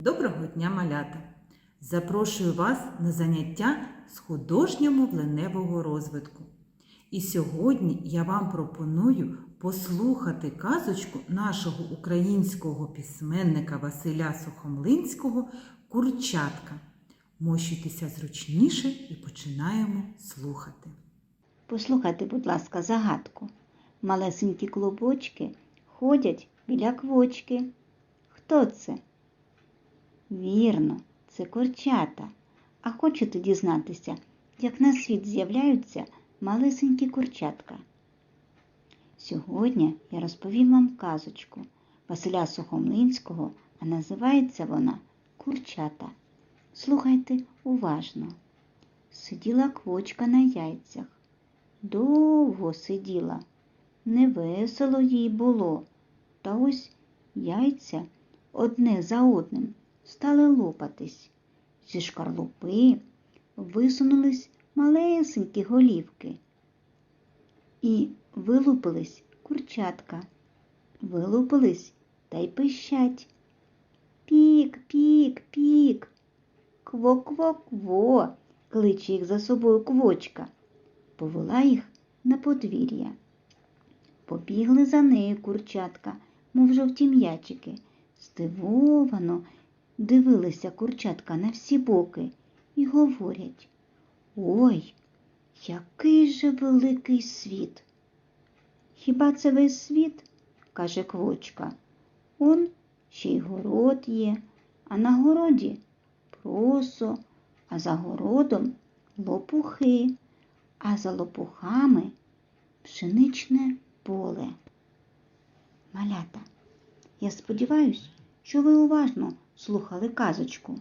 Доброго дня, малята! Запрошую вас на заняття з художньо-мовленевого розвитку. І сьогодні я вам пропоную послухати казочку нашого українського письменника Василя Сухомлинського Курчатка. Мощуйтеся зручніше і починаємо слухати. Послухайте, будь ласка, загадку. Малесенькі клубочки ходять біля квочки. Хто це? Вірно, це курчата. А хочете дізнатися, як на світ з'являються малесенькі курчатка? Сьогодні я розповім вам казочку Василя Сухомлинського, а називається вона Курчата. Слухайте уважно. Сиділа квочка на яйцях. Довго сиділа, невесело їй було. Та ось яйця одне за одним стали лопатись. Зі шкарлупи висунулись малесенькі голівки. І вилупились курчатка. Вилупились та й пищать. Пік, пік, пік. Кво-кво-кво, кличе їх за собою квочка повела їх на подвір'я. Побігли за нею курчатка, мов жовті м'ячики. Здивовано дивилися курчатка на всі боки і говорять Ой, який же великий світ. Хіба це весь світ? каже квочка. Он ще й город є, а на городі просо, а за городом лопухи а за лопухами пшеничне поле. Малята, я сподіваюся, що ви уважно слухали казочку.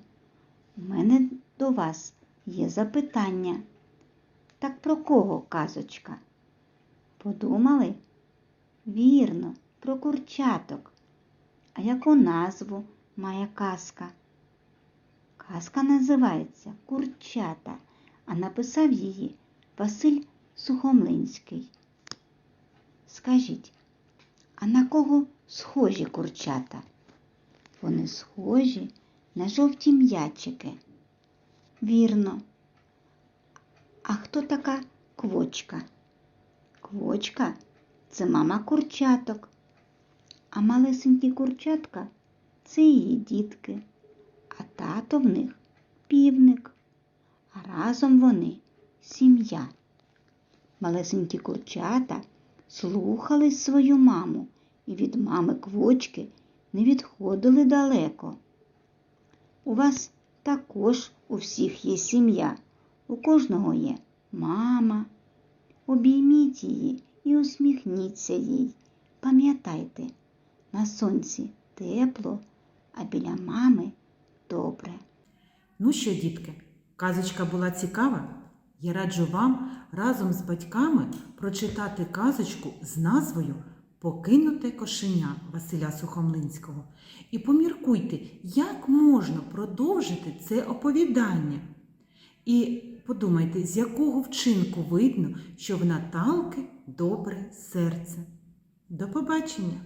У мене до вас є запитання. Так про кого казочка? Подумали? Вірно, про курчаток. А яку назву має казка? Казка називається Курчата, а написав її Василь Сухомлинський. Скажіть, а на кого схожі курчата? Вони схожі на жовті м'ячики. Вірно. А хто така квочка? Квочка це мама курчаток, а малесенькі курчатка це її дітки, а тато в них півник, а разом вони сім'я. Малесенькі курчата слухали свою маму і від мами квочки не відходили далеко. У вас також у всіх є сім'я, у кожного є мама. Обійміть її і усміхніться їй. Пам'ятайте, на сонці тепло, а біля мами добре. Ну що, дітки, казочка була цікава? Я раджу вам разом з батьками прочитати казочку з назвою Покинуте кошеня Василя Сухомлинського. І поміркуйте, як можна продовжити це оповідання. І подумайте, з якого вчинку видно, що в Наталки добре серце. До побачення!